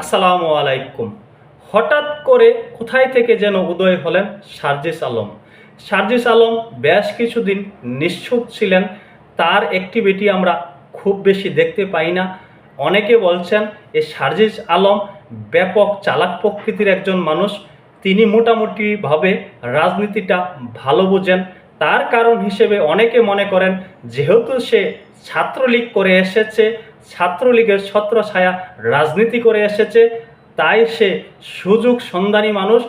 আসসালামু আলাইকুম। হঠাৎ করে কোথায় থেকে যেন উদয় হলেন সার্জিস আলম। সার্জিস আলম বেশ কিছুদিন নিশ্চুপ ছিলেন। তার অ্যাক্টিভিটি আমরা খুব বেশি দেখতে পাই না। অনেকে বলছেন এই সার্জিস আলম ব্যাপক চালাক প্রকৃতির একজন মানুষ। তিনি মোটামুটিভাবে রাজনীতিটা ভালো বোঝেন। তার কারণ হিসেবে অনেকে মনে করেন, যেহেতু সে ছাত্রলীগ করে এসেছে ছাত্রলীগের ছত্রছায়া রাজনীতি করে এসেছে। তাই সে সুযোগ সন্ধানী মানুষ।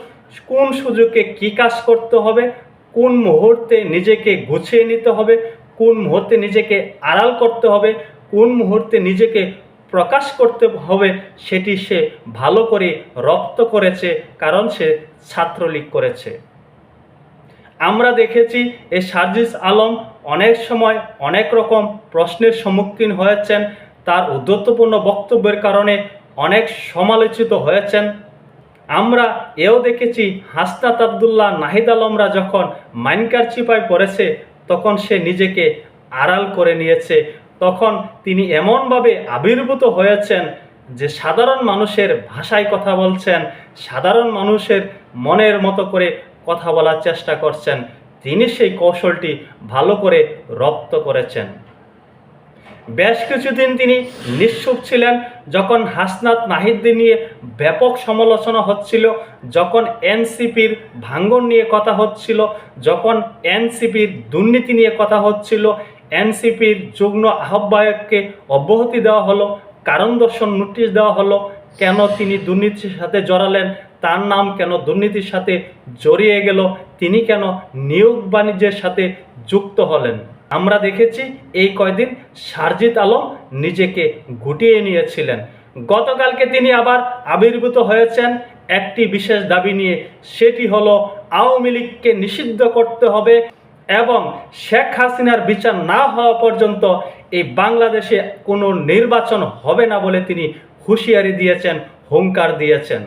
কোন সুযোগে কী কাজ করতে হবে? কোন মুহূর্তে নিজেকে গুছিয়ে নিতে হবে? কোন মুহূর্তে নিজেকে আড়াল করতে হবে? কোন মুহূর্তে নিজেকে প্রকাশ করতে হবে? সেটি সে ভালো করে রপ্ত করেছে, কারণ সে ছাত্রলীগ করেছে। আমরা দেখেছি এই সার্জিস আলম অনেক সময় অনেক রকম প্রশ্নের সম্মুখীন হয়েছেন। তার উদ্ধত্তপূর্ণ বক্তব্যের কারণে অনেক সমালোচিত হয়েছেন। আমরা এও দেখেছি হাসনাত আবদুল্লাহ নাহিদ আলমরা যখন মাইনকার চিপায় পড়েছে, তখন সে নিজেকে আড়াল করে নিয়েছে। তখন তিনি এমনভাবে আবির্ভূত হয়েছেন যে সাধারণ মানুষের ভাষায় কথা বলছেন, সাধারণ মানুষের মনের মতো করে কথা বলার চেষ্টা করছেন। তিনি সেই কৌশলটি ভালো করে রপ্ত করেছেন। বেশ কিছুদিন তিনি নিঃসুপ ছিলেন। যখন হাসনাত নাহিদদের নিয়ে ব্যাপক সমালোচনা হচ্ছিল, যখন এনসিপির ভাঙ্গন নিয়ে কথা হচ্ছিল, যখন এনসিপির দুর্নীতি নিয়ে কথা হচ্ছিল, এনসিপির যুগ্ম আহ্বায়ককে অব্যাহতি দেওয়া হলো, কারণ দর্শন নোটিশ দেওয়া হলো, কেন তিনি দুর্নীতির সাথে জড়ালেন, তার নাম কেন দুর্নীতির সাথে জড়িয়ে গেল, তিনি কেন নিয়োগ বাণিজ্যের সাথে যুক্ত হলেন? আমরা দেখেছি এই কয়দিন সারজিৎ আলম নিজেকে গুটিয়ে নিয়েছিলেন। গতকালকে তিনি আবার আবির্ভূত হয়েছেন। একটি বিশেষ দাবি নিয়ে সেটি হলো, আওয়ামী লীগকে নিষিদ্ধ করতে হবে এবং শেখ হাসিনার বিচার না হওয়া পর্যন্ত এই বাংলাদেশে কোনো নির্বাচন হবে না বলে তিনি হুঁশিয়ারি দিয়েছেন, হুঙ্কার দিয়েছেন।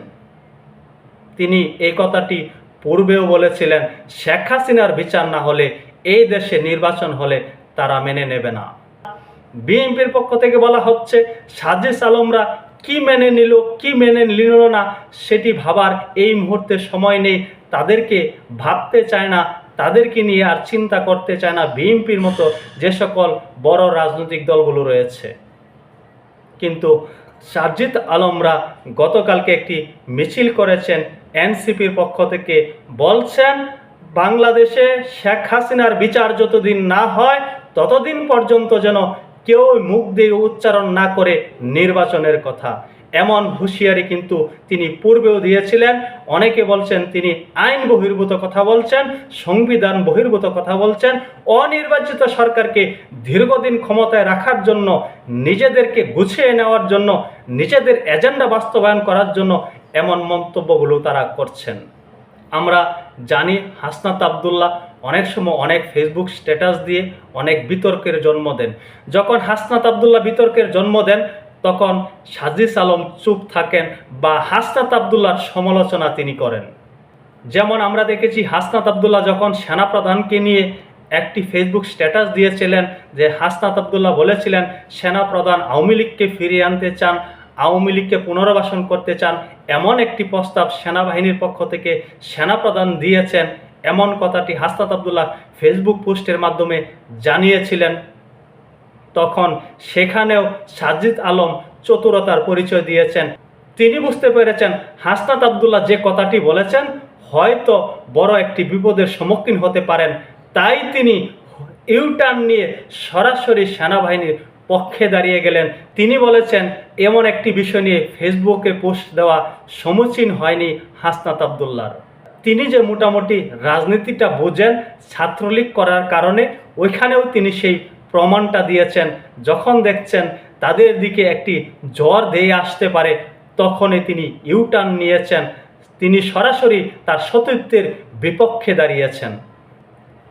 তিনি এই কথাটি পূর্বেও বলেছিলেন, শেখ হাসিনার বিচার না হলে এই দেশে নির্বাচন হলে তারা মেনে নেবে না। বিএনপির পক্ষ থেকে বলা হচ্ছে, সাজিস আলমরা কি মেনে নিল, কি মেনে নিল না, সেটি ভাবার এই মুহূর্তে সময় নেই। তাদেরকে ভাবতে চায় না, তাদেরকে নিয়ে আর চিন্তা করতে চায় না বিএনপির মতো যে সকল বড় রাজনৈতিক দলগুলো রয়েছে। কিন্তু সাজিদ আলমরা গতকালকে একটি মিছিল করেছেন, এনসিপির পক্ষ থেকে। বলছেন বাংলাদেশে শেখ হাসিনার বিচার যতদিন না হয়, ততদিন পর্যন্ত যেন কেউ মুখ দিয়ে উচ্চারণ না করে নির্বাচনের কথা। এমন হুঁশিয়ারি কিন্তু তিনি পূর্বেও দিয়েছিলেন। অনেকে বলছেন তিনি আইন বহির্ভূত কথা বলছেন, সংবিধান বহির্ভূত কথা বলছেন। অনির্বাচিত সরকারকে দীর্ঘদিন ক্ষমতায় রাখার জন্য, নিজেদেরকে গুছিয়ে নেওয়ার জন্য, নিজেদের এজেন্ডা বাস্তবায়ন করার জন্য এমন মন্তব্যগুলো তারা করছেন। আমরা জানি হাসনাত আবদুল্লাহ অনেক সময় অনেক ফেসবুক স্ট্যাটাস দিয়ে অনেক বিতর্কের জন্ম দেন। যখন হাসনাত আবদুল্লাহ বিতর্কের জন্ম দেন, তখন সাজিস আলম চুপ থাকেন বা হাসনাত আবদুল্লাহর সমালোচনা তিনি করেন। যেমন আমরা দেখেছি হাসনাত আবদুল্লাহ যখন সেনাপ্রধানকে নিয়ে একটি ফেসবুক স্ট্যাটাস দিয়েছিলেন যে হাসনাত আবদুল্লাহ বলেছিলেন, সেনাপ্রধান আওয়ামী লীগকে ফিরিয়ে আনতে চান আওয়ামী লীগকে পুনর্বাসন করতে চান, এমন একটি প্রস্তাব সেনাবাহিনীর পক্ষ থেকে সেনাপ্রধান দিয়েছেন, এমন কথাটি হাসনাত আবদুল্লাহ ফেসবুক পোস্টের মাধ্যমে জানিয়েছিলেন। তখন সেখানেও সাজিদ আলম চতুরতার পরিচয় দিয়েছেন। তিনি বুঝতে পেরেছেন, হাসনাত আবদুল্লাহ যে কথাটি বলেছেন হয়তো বড় একটি বিপদের সম্মুখীন হতে পারেন। তাই তিনি ইউটার্ন নিয়ে সরাসরি সেনাবাহিনীর পক্ষে দাঁড়িয়ে গেলেন। তিনি বলেছেন, এমন একটি বিষয় নিয়ে ফেসবুকে পোস্ট দেওয়া সমীচীন হয়নি হাসনাত আবদুল্লার তিনি যে মোটামুটি রাজনীতিটা বোঝেন ছাত্রলীগ করার কারণে, ওইখানেও তিনি সেই প্রমাণটা দিয়েছেন। যখন দেখছেন তাদের দিকে একটি জ্বর দিয়ে আসতে পারে, তখনই তিনি ইউটার্ন নিয়েছেন। তিনি সরাসরি তার সতীর্থের বিপক্ষে দাঁড়িয়েছেন।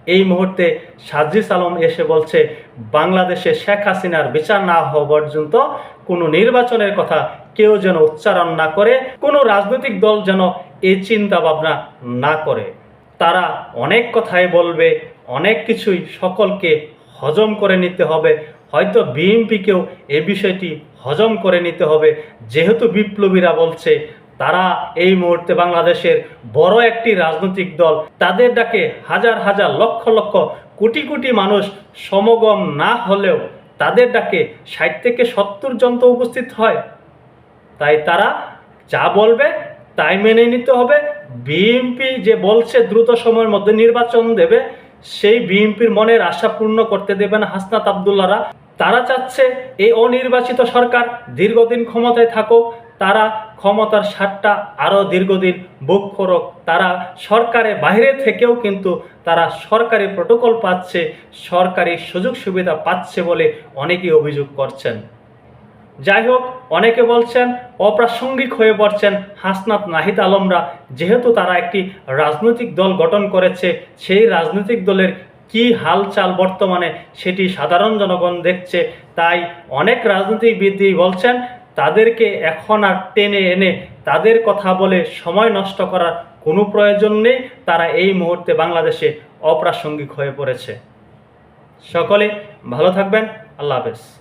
এই মুহূর্তে সাজিস আলম এসে বলছে, বাংলাদেশে শেখ হাসিনার বিচার না হওয়া পর্যন্ত কোনো নির্বাচনের কথা কেউ যেন উচ্চারণ না করে, কোনো রাজনৈতিক দল যেন এই চিন্তা ভাবনা না করে। তারা অনেক কথাই বলবে, অনেক কিছুই সকলকে হজম করে নিতে হবে। হয়তো বিএনপিকেও এ বিষয়টি হজম করে নিতে হবে। যেহেতু বিপ্লবীরা বলছে তারা এই মুহূর্তে বাংলাদেশের বড় একটি রাজনৈতিক দল। তাদের ডাকে হাজার হাজার লক্ষ লক্ষ কোটি কোটি মানুষ সমগম না হলেও তাদের ডাকে ষাট থেকে সত্তর জন তো উপস্থিত হয়। তাই তারা যা বলবে তাই মেনে নিতে হবে। বিএনপি যে বলছে দ্রুত সময়ের মধ্যে নির্বাচন দেবে, সেই বিএনপির মনের আশা পূর্ণ করতে দেবেন হাসনাত আবদুল্লারা তারা চাচ্ছে এই অনির্বাচিত সরকার দীর্ঘদিন ক্ষমতায় থাকুক তারা ক্ষমতার স্বাদটা আরও দীর্ঘদিন বুক করুক তারা সরকারের বাইরে থেকেও কিন্তু তারা সরকারি প্রোটোকল পাচ্ছে, সরকারি সুযোগ সুবিধা পাচ্ছে বলে অনেকেই অভিযোগ করছেন। যাই হোক, অনেকে বলছেন, অপ্রাসঙ্গিক হয়ে পড়ছেন হাসনাত নাহিদ আলমরা। যেহেতু তারা একটি রাজনৈতিক দল গঠন করেছে, সেই রাজনৈতিক দলের কি হালচাল বর্তমানে সেটি সাধারণ জনগণ দেখছে। তাই অনেক রাজনীতিবিদই বলছেন তাদেরকে এখন আর টেনে এনে তাদের কথা বলে সময় নষ্ট করার কোনো প্রয়োজন নেই। তারা এই মুহূর্তে বাংলাদেশে অপ্রাসঙ্গিক হয়ে পড়েছে। সকলে ভালো থাকবেন। আল্লাহ হাফেজ।